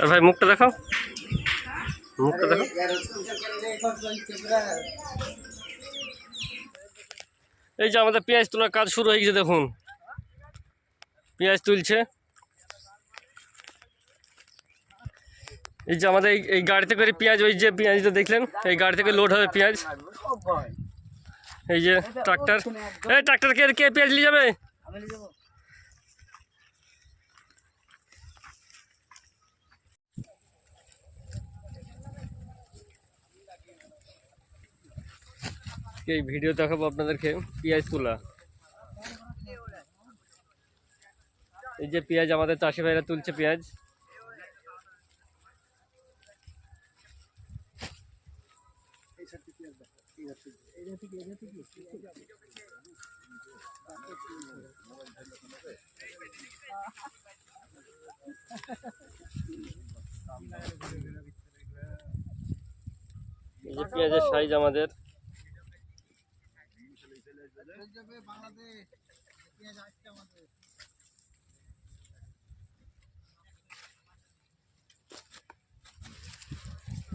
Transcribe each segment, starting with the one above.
আর ভাই, মুখটা দেখাও। মুখটা দেখো এই যে আমাদের পেঁয়াজ তোলার কাজ শুরু হয়ে গেছে, দেখুন। পেঁয়াজ তুলছে। এই যে আমাদের এই- গাড়িতে করে পেঁয়াজ, ওই যে পেঁয়াজটা দেখলেন? এই গাড়ি থেকে লোড হবে পেঁয়াজ। এই যে ট্রাক্টর। এই ট্রাক্টর কে কে পেঁয়াজ নিয়ে যাবে? এই ভিডিও দেখাবো আপনাদেরকে পেঁয়াজ তোলা। এই যে পেঁয়াজ, আমাদের চাষি ভাইরা তুলছে পেঁয়াজ। পেঁয়াজের সাইজ আমাদের।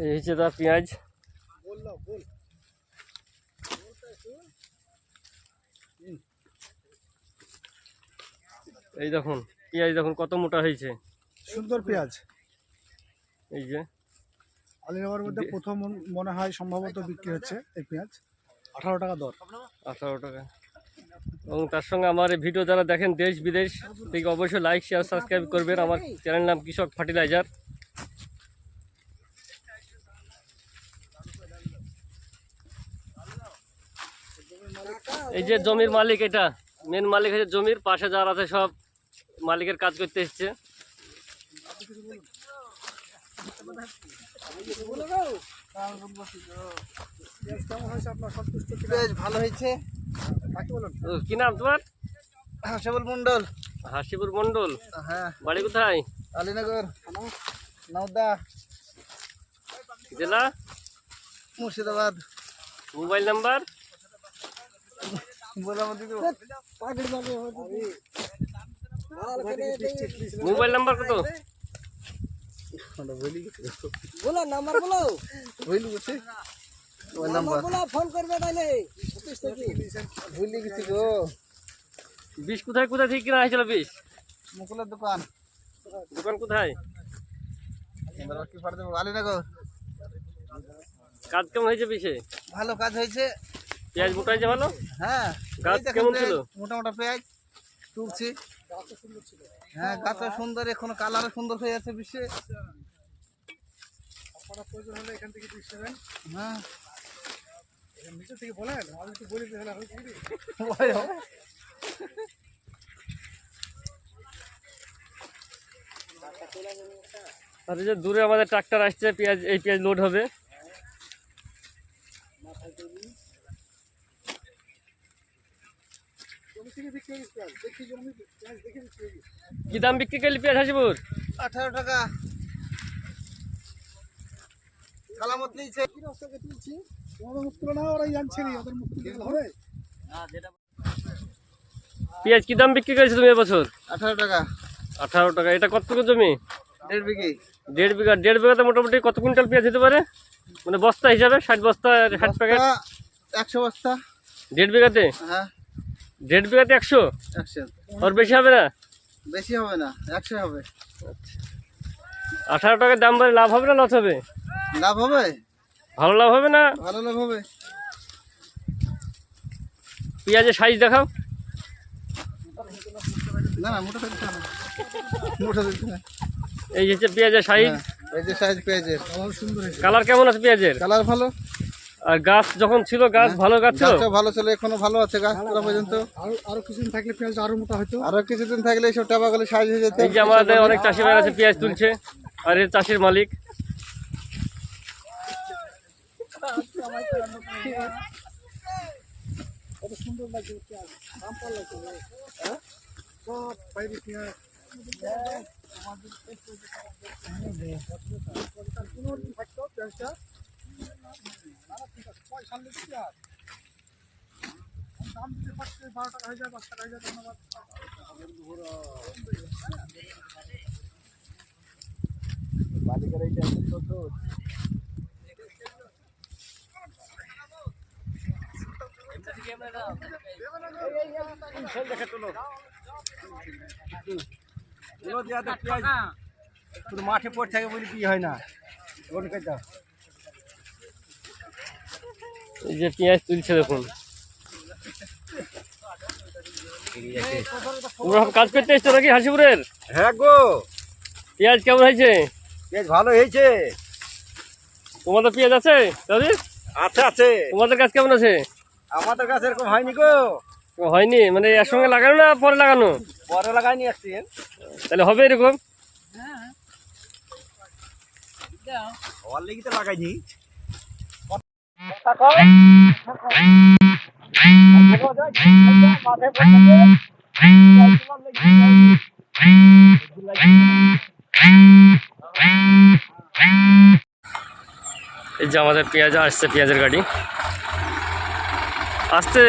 এই হচ্ছে তার পেঁয়াজ। এই দেখুন পেঁয়াজ দেখুন কত মোটা হয়েছে। সুন্দর পেঁয়াজ। এই যে। আলিনগরের মধ্যে প্রথম মনে হয় সম্ভবত বিক্রি হচ্ছে এই পেঁয়াজ। আঠারো টাকা দর। আঠারো টাকা। এবং তার সঙ্গে আমার এই ভিডিও যারা দেখেন দেশ, বিদেশ থেকে অবশ্যই লাইক শেয়ার সাবস্ক্রাইব করবেন। আমার চ্যানেল নাম কৃষক ফার্টিলাইজার এই যে জমির মালিক এটা মেন মালিক হচ্ছে জমির, পাশে যারা আছে সব মালিকের কাজ করতে এসছে পেঁয়াজ কেমন হয়েছে আপনার সন্তুষ্ট কিনা? বেশ ভালো হয়েছে। কি নাম তোমার? হাসেবুল মন্ডল হাসিপুর মন্ডল হ্যাঁ। বাড়ি কোথায়? আলীনগর। নওদা। জেলা? Murshidabad. Mobile number? Mobile number কত? বলো। নাম্বার বলো। ভুলি গেছি ওই নাম্বার। বলো ফোন করবে তাইলে। ভুলি গেছি গো। বিষ কোথায় কোথায় থেকে কিনা হয়েছিল বিষ মুকুলের দোকান। দোকান কোথায়? কি পারে দেবো কাজ কেমন হয়েছে বিষে ভালো কাজ হয়েছে। পেঁয়াজ মোটা হয়েছে ভালো? হ্যাঁ। গাছ কেমন ছিল? মোটা মোটা পেঁয়াজ তুলছি। হ্যাঁ গাছও সুন্দর এখনও কালারও সুন্দর হয়ে আছে বিশ্বে আপনারা প্রয়োজন হলে এখান থেকে পিস নেবেন হ্যাঁ নিচে থেকে বলেন আমি একটু বলি তাহলে আমি কি করি? ওই হবে। আর যে দূরে আমাদের ট্রাক্টর আসছে পেঁয়াজ এই পেঁয়াজ লোড হবে। কি দাম বিক্রি করলি পেঁয়াজ হাসিপুর আঠারো টাকা। সালামত নিয়েছে। রাস্তাকে তুলছি তোমাদের মুখ তুলে না ওরাই জানছে নি ওদের মুখ তুলে হবে পেঁয়াজ কি দাম বিক্রি করেছ তুমি এবছর? আঠারো টাকা। আঠারো টাকা। এটা কতটুকু জমি? দেড় বিঘি। দেড় বিঘা। দেড় বিঘাতে মোটামুটি কত কুইন্টাল পেঁয়াজ হতে পারে? মানে বস্তা হিসাবে ষাট বস্তা ষাট প্যাকেট? একশো বস্তা। দেড় বিঘাতে? হ্যাঁ। দেড় বিঘাতে একশো? একশো। বেশি হবে না? বেশি হবে না একশো হবে। আঠারো টাকার দাম বাড়ে লাভ হবে না লস হবে? লাভ হবে? ভালো লাভ হবে না? ভালো লাভ হবে। পেঁয়াজের সাইজ দেখাও। না না মোটা দিতে হবে। মোটা দিতে হবে। এই হচ্ছে পেঁয়াজের সাইজ হ্যাঁ, এই যে সাইজ পেঁয়াজের। সুন্দর কালার কেমন আছে পেঁয়াজের? কালার ভালো। আর গাছ যখন ছিল গাছ ভালো গাছ ছিল? ভালো ছিল এখনও ভালো আছে গাছ পুরো পর্যন্ত। আরও কিছুদিন থাকলে পেঁয়াজটা আরও মোটা হতো। আরও কিছুদিন থাকলে এইসব টাবাগুলো সাইজ হয়ে যেত। এই যে আমাদের অনেক চাষি ভাই আছে পেঁয়াজ তুলছে। আর এর চাষির মালিক। কত সুন্দর লাগছে পেঁয়াজ দাম পার লাগছে। হ্যাঁ সব বাইরে পেঁয়াজ। দাম যদি পাচ্ছে বারো টাকা হয়ে যায় পাঁচ টাকা হয়ে যায় ধন্যবাদ মাঠে পড়ে থাকে বলি কি হয় না এই যে পেঁয়াজ তুলছে দেখুন। তোমরা কাজ করতে এসছো নাকি হাসিপুরের হ্যাঁ গো পেঁয়াজ কেমন হয়েছে পেঁয়াজ ভালো হয়েছে। তোমাদের পেঁয়াজ আছে? দাদি আছে আছে। তোমাদের কাজ কেমন আছে? আমাদের কাছে এরকম হয়নি গো। হয়নি? মানে একসঙ্গে লাগানো না পরে লাগানো? পরে লাগাইনি আসছি তাহলে হবে এরকম? তো লাগাইনি। এই যে আমাদের পেঁয়াজ আসছে পেঁয়াজের গাড়ি। আসছে।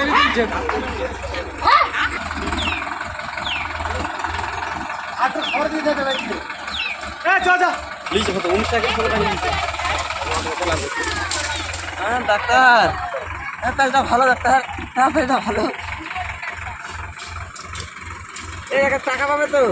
এই যে হ্যাঁ ডাক্তার। হ্যাঁ ভালো ডাক্তার। হ্যাঁ পেলটা ভালো। এই টাকা পাবে তো।